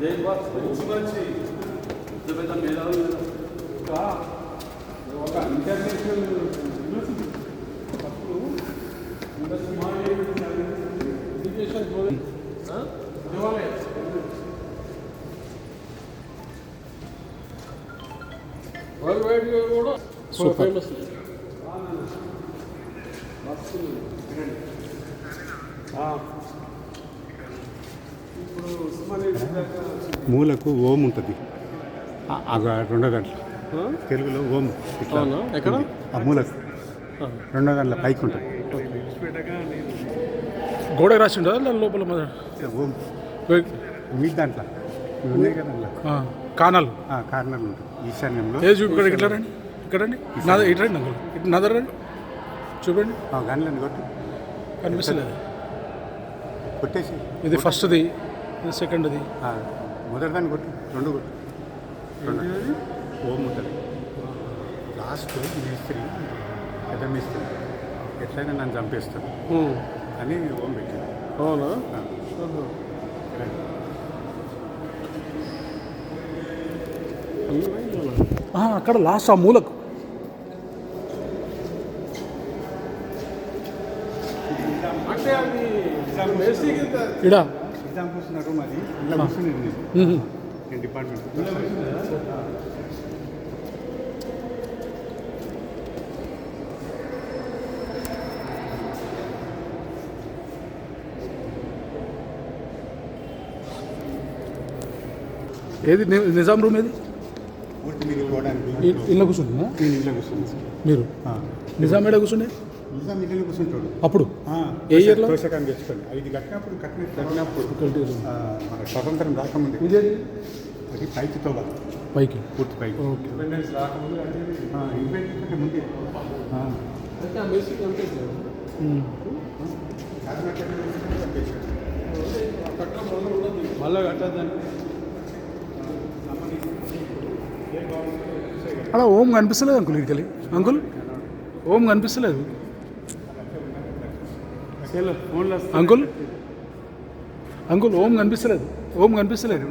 మంచి మంచి పెద్ద పెద్ద మేధావులు ఒక ఒక ఇంటర్నేషనల్ యూనివర్సిటీ అప్పుడు ఎడ్యుకేషన్ దేవాలయం వరల్డ్ వైడ్ కూడా Super. ఫేమస్ ఇప్పుడు మూలకు ఓం ఉంటుంది. రెండో దాంట్లో తెలుగులో ఓం ఇట్లా? ఎక్కడ? ఆ మూలకు. రెండో దాంట్లో పైకి ఉంటుంది. గోడ రాసి ఉండదా దాని లోపల ఓం. మీ దాంట్లో? ఉన్నాయి కదా. కానాల్. కార్నర్ ఉంటుంది. ఈశాన్యంలో. ఏ చూపి ఇక్కడ ఇట్లా రండి? ఇక్కడ రండి. నా ఇటు రండి ఇటు నా దగ్గర రండి. చూపండి ఆ గన్లను కొట్టు. కనిపిస్తలేదు. కొట్టేసి. ఇది ఫస్ట్ది. సెకండ్ది ఆ, మొదటి దాన్ని కొట్టు రెండు కొట్టు. రెండు. ఓం ఉంటుంది లాస్ట్ మేస్త్రి పెద్ద మేస్త్రి ఎట్లయినా నన్ను చంపేస్తాడు అని ఓం పెట్టాడు అవునా. అక్కడ లాస్ట్ ఆ మూలకు. ఇడా. నిజాం కూర్చున్న రూమ్ అది ఇలా కూర్చుని నేను డిపార్ట్మెంట్ ఏది? నిజాం రూమ్ ఏది? పూర్తి మీరు పోవడానికి ఇ- ఇళ్ళ కూర్చుంటున్నా నేను ఇంట్లో కూర్చున్నాను మీరు? ఆ. నిజాం ఏడ కూర్చుండే నిజాం ఇంట్లో కూర్చుంటాడు అప్పుడు? ఆ, ఏ ఇయర్లో? తోషకాన్ని అది కట్టినప్పుడు కట్టిన కట్టినప్పుడు. ఆ, మన స్వతంత్రం రాకముందు. ఇదేది? అది పైకి పైకి. పూర్తి పైకి. ఇండిపెండెన్స్ ముందే. మళ్ళా కట్టద్దని అలా ఓం కనిపిస్తలేదు అంకుల్ ఇక్కడికి అంకుల్ ఓం కనిపిస్తలేదు. అంకుల్? అంకుల్ ఓం కనిపిస్తలేదు. ఓం కనిపిస్తలేదు.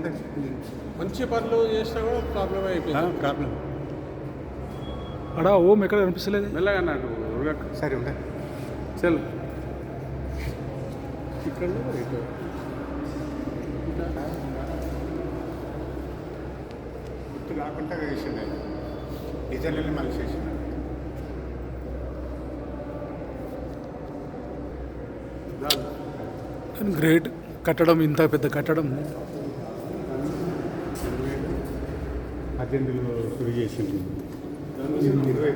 మంచి పనులు చేసినా కూడా ప్రాబ్లం అయిపోయింది. ప్రాబ్లం అడా ఓం ఎక్కడ కనిపిస్తలేదు? మెల్లగా నాకు సరే ఉంటాయి చల్. ఇక్కడ గుర్తు రాకుండా వేసిండే డిజైన్లని మళ్ళీ చేసిండు గ్రేట్ కట్టడం ఇంత పెద్ద కట్టడం చేసింది. ఇరవై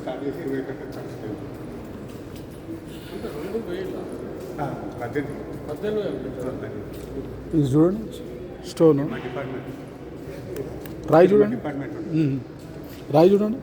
స్టార్ట్ చేసి ఇది చూడండి స్టోన్ రాయి చూడండి. రాయి చూడండి